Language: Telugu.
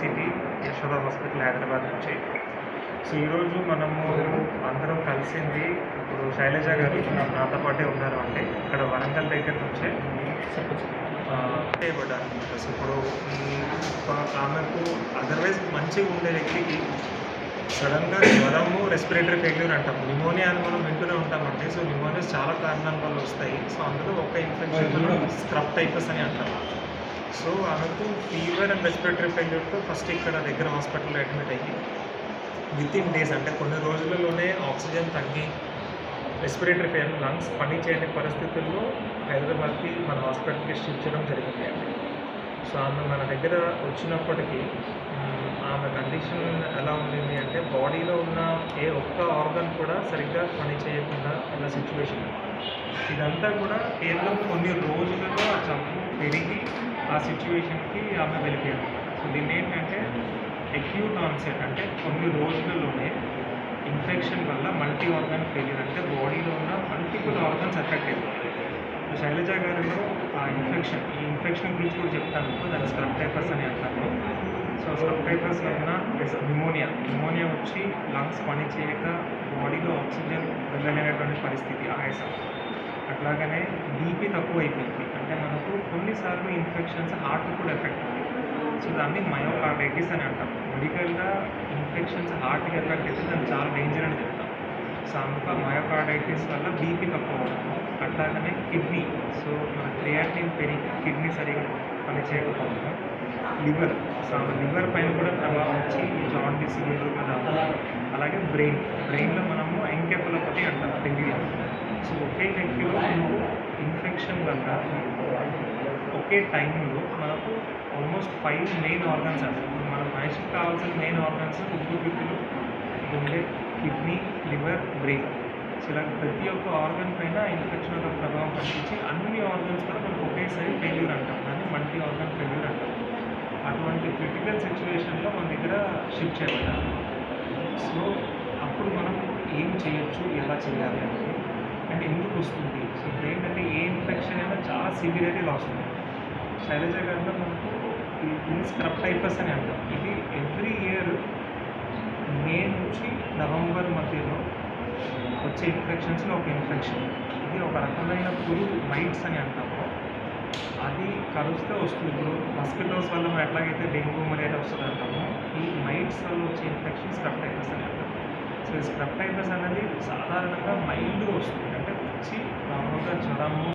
సిటీ యశోద హాస్పిటల్ హైదరాబాద్ నుంచి. సో ఈరోజు మనము అందరం కలిసింది ఇప్పుడు శైలజ గారు నాతో పాటే ఉన్నారు అంటే ఇక్కడ వరంగల్ దగ్గర నుంచే. చేయబడ్డాను సో ఇప్పుడు ఆమెకు అదర్వైజ్ మంచిగా ఉండే వ్యక్తికి సడన్గా జ్వరము రెస్పిరేటరీ ఫెయిల్యూర్ అంటాం. న్యూమోనియా అని మనం వింటూనే ఉంటామంటే సో న్యూమోనియా చాలా కారణాల వల్ల వస్తాయి. సో అందులో ఒక ఇన్ఫెక్షన్ స్క్రబ్ టైపస్ అని అంటాం. సో ఆమెకు ఫీవర్ అండ్ రెస్పిరేటరీ ఫెయిల్యూర్తో ఫస్ట్ ఇక్కడ దగ్గర హాస్పిటల్లో అడ్మిట్ అయ్యి విత్ ఇన్ డేస్ అంటే కొన్ని రోజులలోనే ఆక్సిజన్ తగ్గి రెస్పిరేటరీ ఫెయిల్ లంగ్స్ పని చేయని పరిస్థితుల్లో హైదరాబాద్కి మన హాస్పిటల్కి షిఫ్ట్ చేయడం జరిగింది అండి. సో ఆమె మన దగ్గర వచ్చినప్పటికీ ఆమె కండిషన్ ఎలా ఉండింది అంటే బాడీలో ఉన్న ఏ ఒక్క ఆర్గన్ కూడా సరిగ్గా పని చేయకుండా ఉన్న సిచ్యువేషన్ ఇదంతా కూడా కేవలం కొన్ని రోజులలో ఆ జబ్బు పెరిగి ఆ సిచ్యువేషన్కి ఆమె వెళ్ళిపోయింది. సో దీన్ని ఏంటంటే అక్యూట్ ఆన్సెట్ అంటే కొన్ని రోజులలోనే ఇన్ఫెక్షన్ వల్ల మల్టీ ఆర్గన్ ఫెయిల్యూర్ అంటే బాడీలో ఉన్న మల్టిపుల్ ఆర్గన్స్ ఎఫెక్ట్ అయిపోతాయి. శైలజ గారిలో ఆ ఇన్ఫెక్షన్ ఈ ఇన్ఫెక్షన్ గురించి కూడా చెప్తాను దాన్ని స్క్రబ్ టైపర్స్ అని అంటారు. సో స్క్రబ్ టైపర్స్ వలన న్యూమోనియా న్యూమోనియా వచ్చి లంగ్స్ పని చేయక బాడీలో ఆక్సిజన్ వెళ్ళలేనటువంటి పరిస్థితి ఆయాసం. అట్లాగనే బీపీ తక్కువ అయిపోయింది అంటే మనకు కొన్నిసార్లు ఇన్ఫెక్షన్స్ హార్ట్ కూడా ఎఫెక్ట్ అవుతాయి సో దాన్ని మయోకార్డైటిస్ అని అంటాం. మెడికల్గా ఇన్ఫెక్షన్స్ హార్ట్కి ఎఫెక్ట్ అయితే దాన్ని చాలా డేంజర్ అని చెప్తాం. సో అందుకు మయోకార్డైటిస్ వల్ల బీపీ తక్కువ అవడము అట్లాగనే కిడ్నీ సో మన క్రియాటిన్ పెరిగి కిడ్నీ సరిగా పనిచేయకపోవడము లివర్ సో లివర్ పైన కూడా ప్రభావం వచ్చి జాండీస్ లివర్ కూడా అలాగే బ్రెయిన్ బ్రెయిన్లో మనము ఎంకెఫలోపతి అంటాం. తెలుగులో సో ఒకే వ్యక్తిలో ఇన్ఫెక్షన్ ఒకే టైంలో మనకు ఆల్మోస్ట్ ఫైవ్ మెయిన్ ఆర్గన్స్ అంటారు మన మనిషికి కావాల్సిన మెయిన్ ఆర్గన్స్ ఊపిరితిత్తులు గుండె కిడ్నీ లివర్ బ్రెయిన్. సో ఇలా ప్రతి ఒక్క ఆర్గన్ పైన ఇన్ఫెక్షన్ యొక్క ప్రభావం కనిపించి అన్ని ఆర్గన్స్ కూడా మనకు ఒకేసారి ఫెయిల్యూర్ అంటాం. దాన్ని మల్టీ ఆర్గన్ ఫెయిల్యూర్ అంటాం. అటువంటి క్రిటికల్ సిచ్యువేషన్లో మన దగ్గర షిఫ్ట్ చేయబడ్డారు సో అప్పుడు మనం ఏం చేయొచ్చు ఎలా చేయాలి అనేది అంటే ఎందుకు వస్తుంది? సో ఇప్పుడు ఏంటంటే ఏ ఇన్ఫెక్షన్ అయినా చాలా సివియర్లీ లాస్ ఉంది. శైలజ గారిలో మనకు ఇది స్క్రబ్ అని అంటాం. ఇది ఎవ్రీ ఇయర్ మే నుంచి నవంబర్ మధ్యలో వచ్చే ఇన్ఫెక్షన్స్లో ఒక ఇన్ఫెక్షన్ ఇది ఒక రకమైన పురుగు మైట్స్ అని అంటాము అది కరుస్తే వస్తుంది. ఇప్పుడు మస్కిటోస్ వల్ల ఎట్లాగైతే డెంగ్యూ మలేరియా వస్తుంది అంటామో ఈ మైట్స్ వల్ల వచ్చే ఇన్ఫెక్షన్ కరెక్ట్ టైపస్ అని అంటాం. సో స్క్రబ్ టైపర్స్ అనేది సాధారణంగా మైల్డ్గా వస్తుంది. అంటే వచ్చి నార్మల్గా జ్వరము